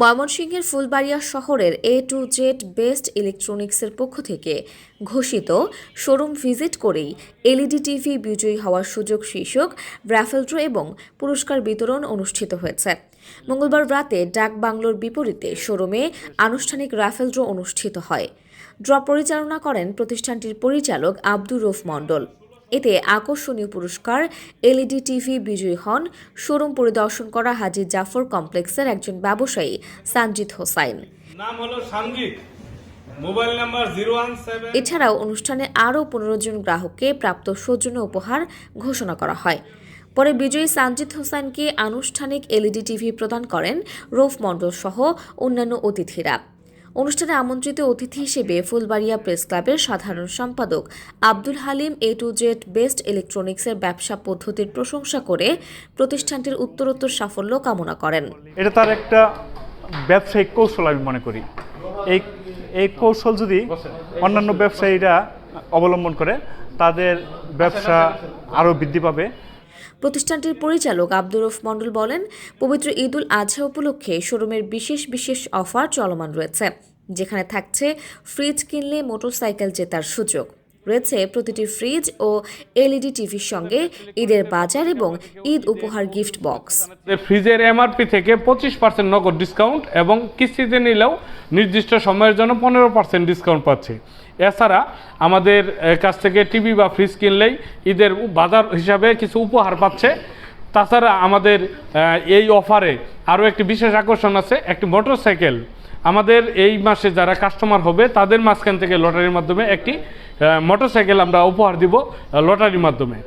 ময়মনসিংহের ফুলবাড়িয়া শহরের এ to Z best ইলেকট্রনিক্সের পক্ষ থেকে ঘোষিত শোরুম ভিজিট করেই এলইডি টিভি বিজয়ী হওয়ার সুযোগ শীর্ষক ড্র এবং পুরস্কার বিতরণ অনুষ্ঠিত হয়েছে। মঙ্গলবার রাতে ডাক বাংলোর বিপরীতে শোরুমে আনুষ্ঠানিক ড্র অনুষ্ঠিত হয়। ড্র পরিচালনা করেন প্রতিষ্ঠানটির পরিচালক আব্দুর রফ মণ্ডল। এতে আকর্ষণীয় পুরস্কার এলইডি টিভি বিজয়ী হন। শোরুম পরিদর্শন করা হাজি জাফর কমপ্লেক্সের একজন ব্যবসায়ী সানজিদ হোসাইন। নাম হলো মোবাইল নাম্বার এছাড়াও অনুষ্ঠানে আরও পনেরো জন গ্রাহককে প্রাপ্ত সৌজন্য উপহার ঘোষণা করা হয়। পরে বিজয়ী সানজিদ হোসেনকে আনুষ্ঠানিক এলইডি টিভি প্রদান করেন রৌফ মণ্ডল সহ অন্যান্য অতিথিরা। অনুষ্ঠানে আমন্ত্রিত অতিথি হিসেবে ফুলবাড়িয়া প্রেস ক্লাবের সাধারণ সম্পাদক Abdul Halim A to Z best ইলেকট্রনিক্সের ব্যবসা পদ্ধতির প্রশংসা করে প্রতিষ্ঠানটির উত্তরোত্তর সাফল্য কামনা করেন। এটা তার একটা ব্যবসায়িক কৌশল আমি মনে করি। এই এই কৌশল যদি অন্যান্য ব্যবসায়ীরা অবলম্বন করে, তাদের ব্যবসা আরও বৃদ্ধি পাবে। প্রতিষ্ঠানটির পরিচালক আব্দুর রফ মণ্ডল বলেন, পবিত্র ঈদুল আজহা উপলক্ষে শোরুমের বিশেষ বিশেষ অফার চলমান রয়েছে, যেখানে থাকছে ফ্রিজ কিনলে মোটরসাইকেল জেতার সুযোগ। রয়েছে প্রতিটি ফ্রিজ ও এলইডি টিভির সঙ্গে ঈদের বাজার এবং ঈদ উপহার গিফট বক্স। ফ্রিজের এমআরপি থেকে পঁচিশ পার্সেন্ট নগদ ডিসকাউন্ট এবং কিস্তিতে নিলেও নির্দিষ্ট সময়ের জন্য পনেরো পার্সেন্ট ডিসকাউন্ট পাচ্ছে। এছাড়া আমাদের কাছ থেকে টিভি বা ফ্রিজ কিনলেই ঈদের বাজার হিসাবে কিছু উপহার পাচ্ছে। তাছাড়া আমাদের এই অফারে আরও একটি বিশেষ আকর্ষণ আছে, একটি মোটরসাইকেল। আমাদের এই মাসে যারা কাস্টমার হবে, তাদের মাঝখান থেকে লটারির মাধ্যমে একটি মোটরসাইকেল আমরা উপহার দিব লটারির মাধ্যমে।